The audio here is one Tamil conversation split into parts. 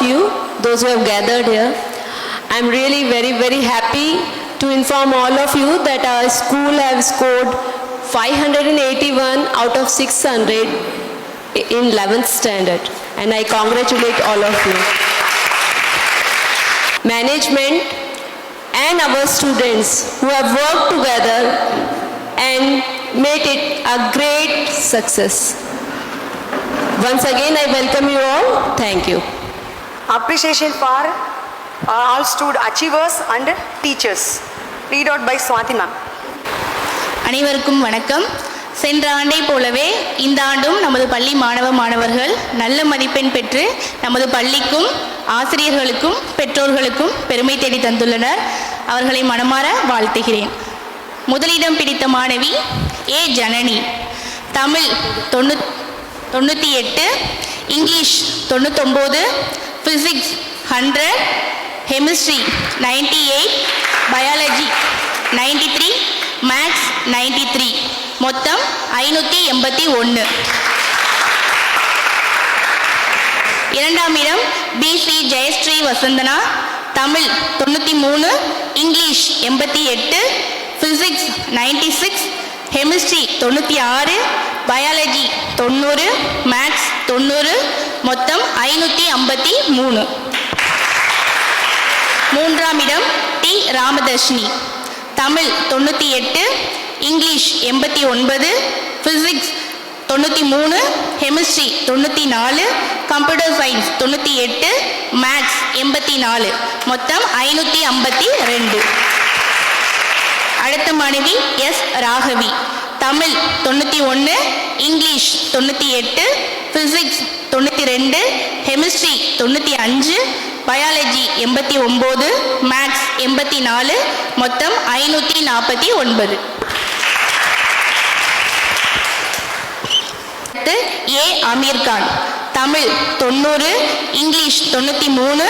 you, those who have gathered here. I'm really very, very happy to inform all of you that our school have scored 581 out of 600 in 11th standard. And I congratulate all of you. Management and our students who have worked together and made it a great success. Once again, I welcome you all. Thank you. Appreciation for all stud achievers and teachers read out by Swathi ma'am அனைவருக்கும் வணக்கம். சென்ற ஆண்டை போலவே இந்த ஆண்டும் நமது பள்ளி மாணவ மாணவர்கள் நல்ல மதிப்பெண் பெற்று நமது பள்ளிக்கும் ஆசிரியர்களுக்கும் பெற்றோர்களுக்கும் பெருமை தேடி தந்துள்ளனர். அவர்களை மனமாற வாழ்த்துகிறேன். முதலிடம் பிடித்த மாணவி ஏ ஜனனி. தமிழ் தொண்ணூ தொண்ணூற்றி எட்டு English தொண்ணூத்தொம்போது physics hundred chemistry ninety eight biology ninety three maths ninety three மொத்தம் ஐநூற்றி எண்பத்தி ஒன்று இரண்டாம் இடம் பி ஜெயஸ்ரீ வசந்தனா தமிழ் தொண்ணூற்றி மூணு இங்கிலீஷ் எண்பத்தி எட்டு ஃபிசிக்ஸ் நைன்டி சிக்ஸ் கெமிஸ்ட்ரி தொண்ணூற்றி ஆறு பயாலஜி தொண்ணூறு மேக்ஸ் தொண்ணூறு மொத்தம் ஐநூற்றி ஐம்பத்தி மூணு. மூன்றாம் இடம் டி ராமதர்ஷினி. தமிழ் தொண்ணூற்றி எட்டு இங்கிலீஷ் எண்பத்தி ஒன்பது ஃபிசிக்ஸ் தொண்ணூற்றி மூணு கெமிஸ்ட்ரி தொண்ணூற்றி நாலு கம்ப்யூட்டர் சயின்ஸ் தொண்ணூற்றி எட்டு மேக்ஸ் எண்பத்தி நாலு மொத்தம் ஐநூற்றி ஐம்பத்தி ரெண்டு. அடுத்த மாணவி எஸ் ராகவி. தமிழ் தொண்ணூற்றி ஒன்று இங்கிலீஷ் தொண்ணூற்றி எட்டு ஃபிசிக்ஸ் தொண்ணூற்றி ரெண்டு கெமிஸ்ட்ரி தொண்ணூற்றி அஞ்சு பயாலஜி எண்பத்தி ஒம்பது மேக்ஸ் எண்பத்தி நாலு மொத்தம் ஐநூற்றி நாற்பத்தி ஒன்பது. அடுத்து ஏ அமீர்கான் தமிழ் தொண்ணூறு இங்கிலீஷ் தொண்ணூற்றி மூணு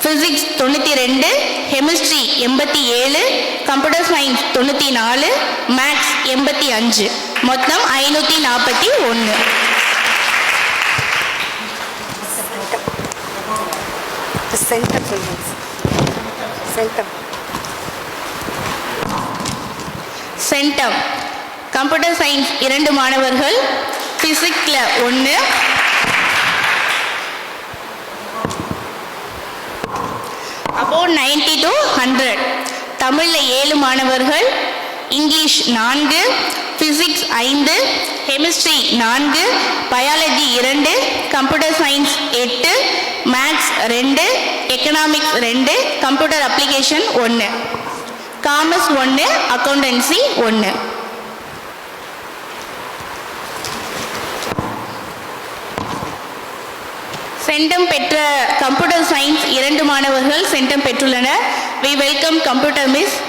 ஃபிசிக்ஸ் தொண்ணூற்றி ரெண்டு கெமிஸ்ட்ரி எண்பத்தி ஏழு கம்ப்யூட்டர் சயின்ஸ் தொண்ணூற்றி நாலு மேக்ஸ் எண்பத்தி அஞ்சு. மொத்தம் ஐநூற்றி நாற்பத்தி ஒன்று சென்டம் கம்ப்யூட்டர் சயின்ஸ் இரண்டு மாணவர்கள் ஃபிசிக்ஸில் ஒன்று அபோட் நைன்டி டு ஹண்ட்ரட் தமிழில் ஏழு மாணவர்கள் இங்கிலீஷ் நான்கு ஃபிசிக்ஸ் ஐந்து கெமிஸ்ட்ரி நான்கு பயாலஜி இரண்டு கம்ப்யூட்டர் சயின்ஸ் எட்டு மேத்ஸ் ரெண்டு எக்கனாமிக்ஸ் ரெண்டு கம்ப்யூட்டர் அப்ளிகேஷன் ஒன்று காமர்ஸ் ஒன்று அக்கௌண்டன்சி ஒன்று சென்டம் பெற்ற கம்ப்யூட்டர் சயின்ஸ் இரண்டு மாணவர்கள் சென்டம் பெற்றுள்ளனர். We welcome Computer Miss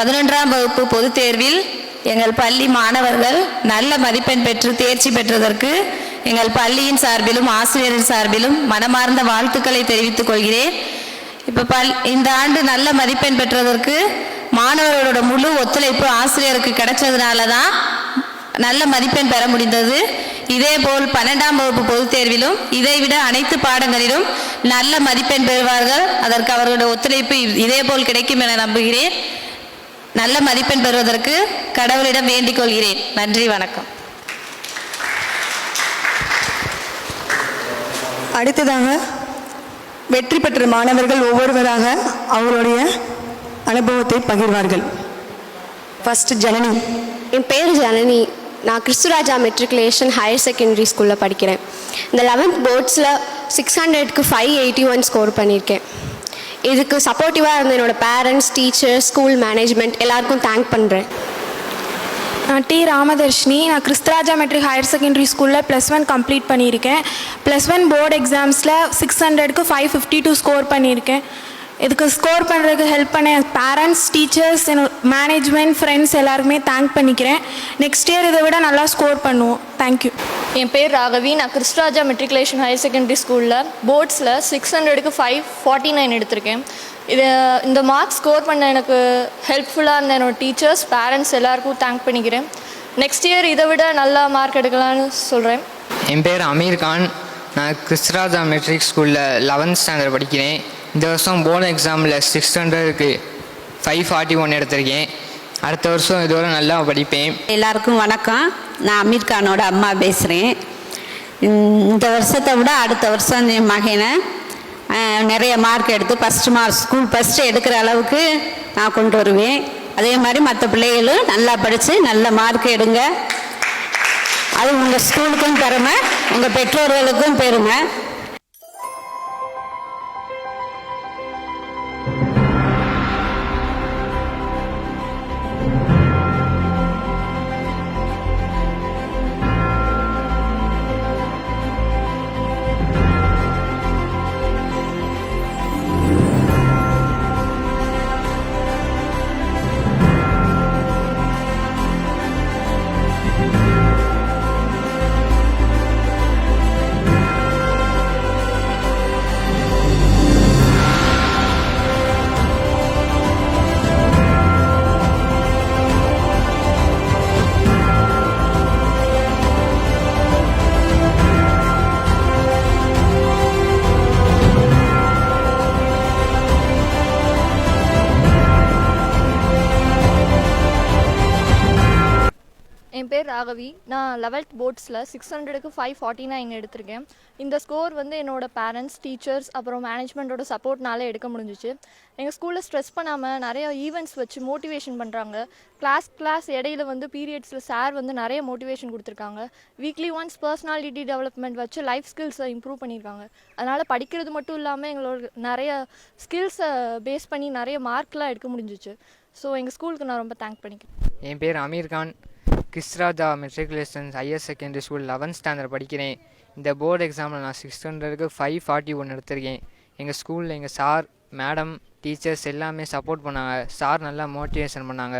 பதினொன்றாம் வகுப்பு பொதுத் தேர்வில் எங்கள் பள்ளி மாணவர்கள் நல்ல மதிப்பெண் பெற்று தேர்ச்சி பெற்றதற்கு எங்கள் பள்ளியின் சார்பிலும் ஆசிரியரின் சார்பிலும் மனமார்ந்த வாழ்த்துக்களை தெரிவித்துக் கொள்கிறேன். இப்போ பல் இந்த ஆண்டு நல்ல மதிப்பெண் பெற்றதற்கு மாணவர்களோட முழு ஒத்துழைப்பு ஆசிரியருக்கு கிடைச்சதுனால தான் நல்ல மதிப்பெண் பெற முடிந்தது. இதேபோல் பன்னெண்டாம் வகுப்பு பொதுத் தேர்விலும் இதைவிட அனைத்து பாடங்களிலும் நல்ல மதிப்பெண் பெறுவார்கள். அதற்கு அவர்களுடைய ஒத்துழைப்பு இதேபோல் கிடைக்கும் என நம்புகிறேன். நல்ல மதிப்பெண் பெறுவதற்கு கடவுளிடம் வேண்டிக் கொள்கிறேன். நன்றி வணக்கம். அடுத்ததாக வெற்றி பெற்ற மாணவர்கள் ஒவ்வொருவராக அவர்களுடைய அனுபவத்தை பகிர்வார்கள். ஃபர்ஸ்ட் ஜனனி. என் பேர் ஜனனி. நான் கிறிஸ்துராஜா மெட்ரிகுலேஷன் ஹையர் செகண்டரி ஸ்கூலில் படிக்கிறேன். இந்த லெவன்த் போர்ட்ஸில் சிக்ஸ் ஹண்ட்ரட்க்கு ஃபைவ் எயிட்டி ஒன் ஸ்கோர் பண்ணியிருக்கேன். இதுக்கு சப்போர்ட்டிவாக இருந்த என்னோட பேரண்ட்ஸ் டீச்சர்ஸ் ஸ்கூல் மேனேஜ்மெண்ட் எல்லாருக்கும் தேங்க் பண்ணுறேன் நான் டி ராமதர்ஷினி. நான் கிறிஸ்தராஜா மெட்ரிக் ஹையர் செகண்டரி ஸ்கூலில் ப்ளஸ் ஒன் கம்ப்ளீட் பண்ணியிருக்கேன். ப்ளஸ் ஒன் போர்டு எக்ஸாம்ஸில் சிக்ஸ் ஹண்ட்ரடுக்கு ஃபைவ் ஃபிஃப்டி டூ ஸ்கோர் பண்ணியிருக்கேன். இதுக்கு ஸ்கோர் பண்ணுறதுக்கு ஹெல்ப் பண்ண பேரண்ட்ஸ் டீச்சர்ஸ் என்னோட மேனேஜ்மெண்ட் ஃப்ரெண்ட்ஸ் எல்லாருக்குமே தேங்க் பண்ணிக்கிறேன். நெக்ஸ்ட் இயர் இதை விட நல்லா ஸ்கோர் பண்ணுவோம். தேங்க்யூ என் பேர் ராகவி. நான் கிறிஸ்டராஜா மெட்ரிகுலேஷன் ஹையர் செகண்டரி ஸ்கூலில் போர்ட்ஸில் சிக்ஸ் ஹண்ட்ரடுக்கு ஃபைவ் ஃபார்ட்டி நைன் எடுத்திருக்கேன். இது இந்த மார்க்ஸ் ஸ்கோர் பண்ண எனக்கு ஹெல்ப்ஃபுல்லாக இருந்த என்னோட டீச்சர்ஸ் பேரண்ட்ஸ் எல்லாருக்கும் தேங்க் பண்ணிக்கிறேன். நெக்ஸ்ட் இயர் இதை விட நல்லா மார்க் எடுக்கலாம்னு சொல்கிறேன் என் பேர் அமீர் கான். நான் கிறிஸ்தராஜா மெட்ரிக் ஸ்கூலில் லெவன்த் ஸ்டாண்டர்ட் படிக்கிறேன். இந்த வருஷம் போர்டு எக்ஸாமில் சிக்ஸ் ஹண்ட்ரடுக்கு ஃபைவ் ஃபார்ட்டி ஒன் எடுத்திருக்கேன். அடுத்த வருஷம் இதோட நல்லா படிப்பேன். எல்லாருக்கும் வணக்கம். நான் அமீர் கானோட அம்மா பேசுகிறேன் இந்த வருஷத்தை விட அடுத்த வருஷம் என் மகனை நிறைய மார்க் எடுத்து ஃபஸ்ட்டு மார்க் ஸ்கூல் ஃபஸ்ட்டு எடுக்கிற அளவுக்கு நான் கொண்டு வருவேன். அதே மாதிரி மற்ற பிள்ளைகளும் நல்லா படித்து நல்ல மார்க் எடுங்க. அது உங்கள் ஸ்கூலுக்கும் பெருமை உங்கள் பெற்றோர்களுக்கும் பெருமை. என் ராகவி நான் லெவல்த் போர்ட்ஸில் சிக்ஸ் ஹண்ட்ரடுக்கு ஃபைவ் ஃபார்ட்டி நைன் எடுத்திருக்கேன். இந்த ஸ்கோர் வந்து என்னோட பேரண்ட்ஸ் டீச்சர்ஸ் அப்புறம் மேனேஜ்மெண்ட்டோட சப்போர்ட்னால எடுக்க முடிஞ்சிச்சு. எங்கள் ஸ்கூலில் ஸ்ட்ரெஸ் பண்ணாமல் நிறைய ஈவெண்ட்ஸ் வச்சு மோட்டிவேஷன் பண்ணுறாங்க கிளாஸ் கிளாஸ் இடையில வந்து பீரியட்ஸில் சார் வந்து நிறைய மோட்டிவேஷன் கொடுத்துருக்காங்க. வீக்லி ஒன்ஸ் பர்சனாலிட்டி டெவலப்மெண்ட் வச்சு லைஃப் ஸ்கில்ஸை இம்ப்ரூவ் பண்ணியிருக்காங்க அதனால் படிக்கிறது மட்டும் இல்லாமல் எங்களோட நிறைய ஸ்கில்ஸை பேஸ் பண்ணி நிறைய மார்க்லாம் எடுக்க முடிஞ்சிச்சு. ஸோ எங்கள் ஸ்கூலுக்கு நான் ரொம்ப தேங்க் பண்ணிக்கிறேன். என் பேர் Aamir Khan Chrisraja matriculation higher secondary school eleventh standard படிக்கிறேன். இந்த போர்டு எக்ஸாமில் நான் சிக்ஸ் ஹண்ட்ரடுக்கு ஃபைவ் ஃபார்ட்டி ஒன் எடுத்திருக்கேன். எங்கள் ஸ்கூலில் எங்கள் சார் மேடம் டீச்சர்ஸ் எல்லாமே சப்போர்ட் பண்ணாங்க. சார் நல்லா மோட்டிவேஷன் பண்ணாங்க.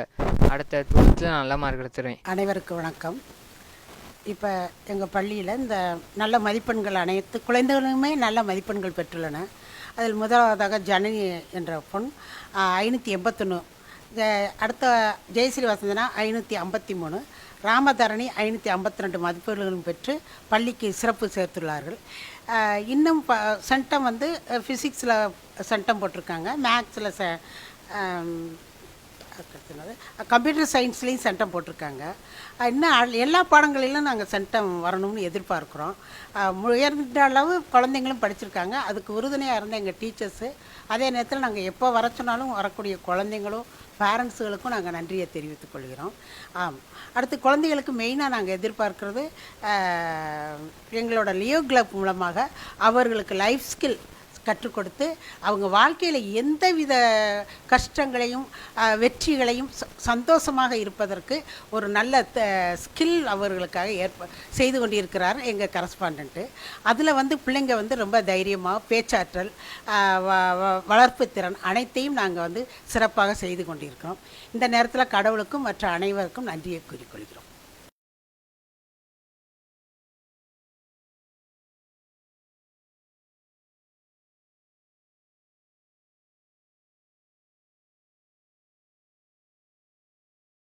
அடுத்த டுவெல்த்தில் நல்ல மார்க் எடுத்துருவேன். அனைவருக்கும் வணக்கம். இப்போ எங்கள் பள்ளியில் இந்த நல்ல மதிப்பெண்கள் அனைத்து குழந்தைகளுமே நல்ல மதிப்பெண்கள் பெற்றுள்ளன. அதில் முதலாவதாக ஜனனி என்ற பொண் ஐநூற்றி எண்பத்தொன்று அடுத்த ஜெயஸ்ரீ வசந்தனா ஐநூற்றி ஐம்பத்தி மூணு ராமதரணி ஐநூற்றி ஐம்பத்தி ரெண்டு மதிப்பெண்களும் பெற்று பள்ளிக்கு சிறப்பு சேர்த்துள்ளார்கள். இன்னும் ப சென்டம் வந்து ஃபிசிக்ஸில் சென்டம் போட்டிருக்காங்க. மேக்ஸில் ச கம்ப்யூட்டர் சயின்ஸ்லேயும் சென்டம் போட்டிருக்காங்க. இன்னும் எல்லா பாடங்களிலும் நாங்கள் சென்டம் வரணும்னு எதிர்பார்க்குறோம். உயர்ந்த அளவு குழந்தைங்களும் படிச்சிருக்காங்க. அதுக்கு உறுதுணையாக இருந்த எங்கள் டீச்சர்ஸு அதே நேரத்தில் நாங்கள் எப்போ வர சொன்னாலும் வரக்கூடிய குழந்தைங்களும் பேரண்ட்ஸுகளுக்கும் நாங்கள் நன்றியை தெரிவித்துக் கொள்கிறோம். ஆம். அடுத்து குழந்தைகளுக்கு மெயினாக நாங்கள் எதிர்பார்க்கிறது எங்களோட லியோ கிளப் மூலமாக அவர்களுக்கு லைஃப் ஸ்கில் கற்றுக் கொடுத்து அவங்க வாழ்க்கையில் எந்தவித கஷ்டங்களையும் வெற்றிகளையும் ச- சந்தோஷமாக இருப்பதற்கு ஒரு நல்ல ஸ்கில் அவர்களுக்காக ஏற்ப செய்து கொண்டிருக்கிறார் எங்கள் கரஸ்பாண்ட்டு அதில் வந்து பிள்ளைங்க வந்து ரொம்ப தைரியமாக பேச்சாற்றல் வ- வ- வளர்ப்பு திறன் அனைத்தையும் நாங்கள் வந்து சிறப்பாக செய்து கொண்டிருக்கிறோம். இந்த நேரத்தில் கடவுளுக்கும் மற்ற அனைவருக்கும் நன்றியை கூறிக்கொள்கிறோம்.